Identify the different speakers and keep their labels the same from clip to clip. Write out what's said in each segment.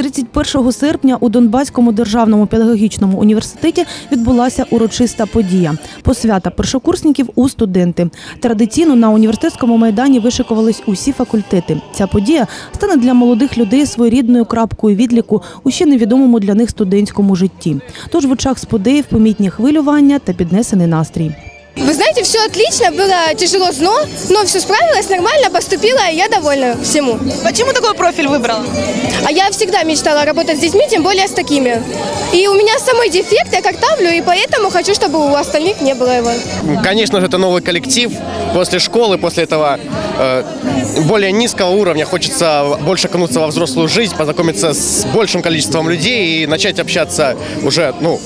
Speaker 1: 31 серпня у Донбаському державному педагогічному університеті відбулася урочиста подія посвята першокурсників у студенти. Традиційно на університетському майдані вишикувались усі факультети. Ця подія стане для молодих людей своєрідною крапкою відліку у ще невідомому для них студентському житті. Тож в очах сподеїв помітні хвилювання та піднесений настрій.
Speaker 2: Вы знаете, все отлично, было тяжело, но, но все справилась, нормально поступила, и я довольна всему.
Speaker 3: Почему такой профиль выбрала?
Speaker 2: А я всегда мечтала работать с детьми, тем более с такими. И у меня самый дефект, я картавлю, и поэтому хочу, чтобы у остальных не было его.
Speaker 4: Конечно же, это новый коллектив. После школы, после этого э, более низкого уровня хочется больше окунуться во взрослую жизнь, познакомиться с большим количеством людей и начать общаться уже, ну,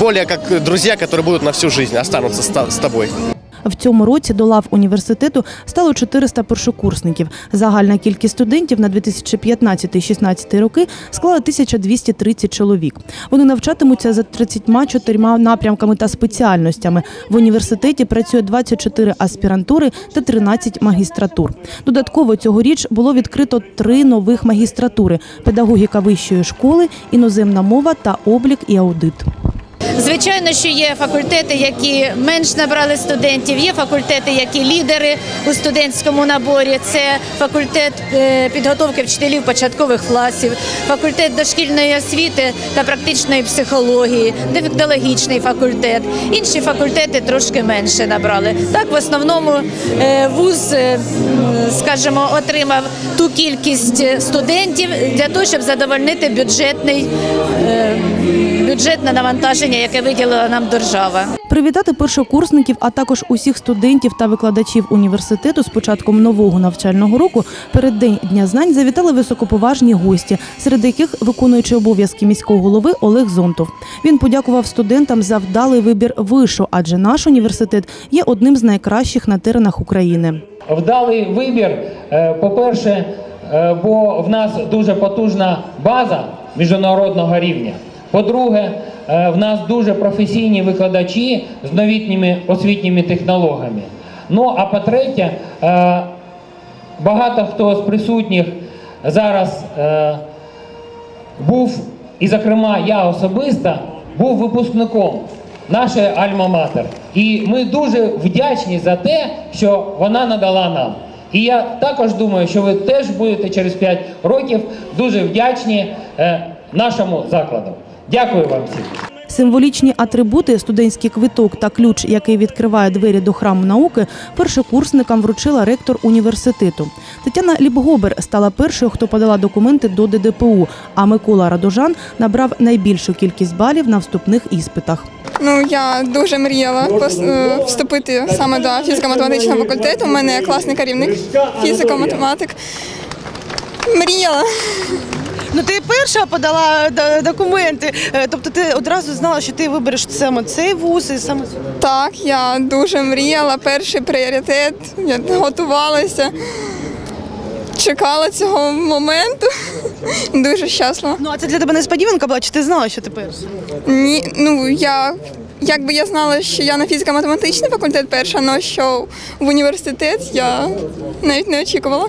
Speaker 4: более как друзья, которые будут на всю жизнь, останутся с тобой.
Speaker 1: В цьому році до лав університету стало 400 першокурсників. Загальна кількість студентів на 2015-16 роки склала 1230 чоловік. Вони навчатимуться за 34 напрямками та спеціальностями. В університеті працює 24 аспірантури та 13 магістратур. Додатково цьогоріч було відкрито три нових магістратури: педагогіка вищої школи, іноземна мова та облік і аудит.
Speaker 5: Звичайно, що є факультети, які менш набрали студентів, є факультети, які лідери у студентському наборі. Це факультет е, підготовки вчителів початкових класів, факультет дошкільної освіти та практичної психології, дефектологічний факультет. Інші факультети трошки менше набрали. Так, в основному е, вуз, е, скажімо, отримав ту кількість студентів для того, щоб задовольнити бюджетний е, бюджетне навантаження, яке виділила нам держава.
Speaker 1: Привітати першокурсників, а також усіх студентів та викладачів університету з початком нового навчального року перед день дня знань завітали високоповажні гості, серед яких виконуючий обов'язки міського голови Олег Зонтов. Він подякував студентам за вдалий вибір вишу, адже наш університет є одним з найкращих на теренах України.
Speaker 6: Вдалий вибір, е, по-перше, е, бо в нас дуже потужна база міжнародного рівня. По-друге, е, в нас дуже професійні викладачі з новітніми освітніми технологіями. Ну а по-третє, багато хто з присутніх зараз був, і, зокрема, я особисто був випускником нашої Альма-Матер. І ми дуже вдячні за те, що вона надала нам. І я також думаю, що ви теж будете через 5 років дуже вдячні е, нашому закладу. Дякую вам всім.
Speaker 1: Символічні атрибути, студентський квиток та ключ, який відкриває двері до храму науки, першокурсникам вручила ректор університету. Тетяна Ліпгобер стала першою, хто подала документи до ДДПУ, а Микола Радожан набрав найбільшу кількість балів на вступних іспитах.
Speaker 7: Ну я дуже мріяла е, вступити саме до фізико-математичного факультету. У мене класний керівник фізико-математик. Мріяла.
Speaker 3: Ну ти перша подала документи. Е, Тобто ти одразу знала, що ти вибереш саме цей вуз і саме.
Speaker 7: Так, я дуже мріяла. Перший пріоритет. Я готувалася. Чекала цього моменту. Дуже щаслива.
Speaker 3: Ну а це для тебе несподіванка була, чи ти знала, що ти перша?
Speaker 7: Ні, ну я. Якби я знала, що я на фізико-математичний факультет перша, але що в університет я навіть не очікувала.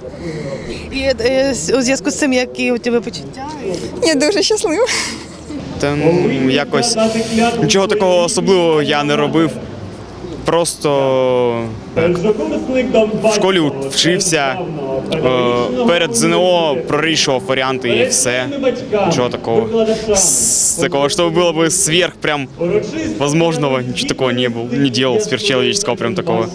Speaker 3: І е, у зв'язку з цим, які у тебе почуття?
Speaker 7: Я дуже щаслива.
Speaker 8: Та ну, якось нічого такого особливого я не робив Просто так, в школі вчився, е, перед ЗНО прорішував варіанти і все. Нічого такого. С- такого, что было бы сверх прям возможного, ничего такого не был, не делал сверхчеловеческого прям такого.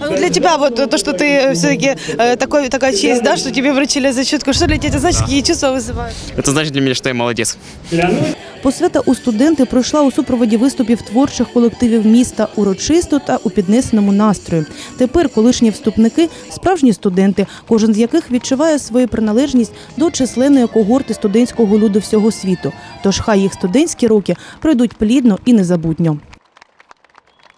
Speaker 3: Ну, для тебя вот то, что ты все-таки э, такой, такая честь, да, что тебе вручили зачетку, что для тебя это значит, какие чувства вызывает?
Speaker 8: Это значит для меня, что я молодец.
Speaker 1: Посвята у студенти пройшла у супроводі виступів творчих колективів міста урочисто та у піднесеному настрою. Тепер колишні вступники справжні студенти, кожен з яких відчуває свою приналежність до численної когорти студентського люду всього світу. Тож хай їх студентські роки пройдуть плідно і незабутньо.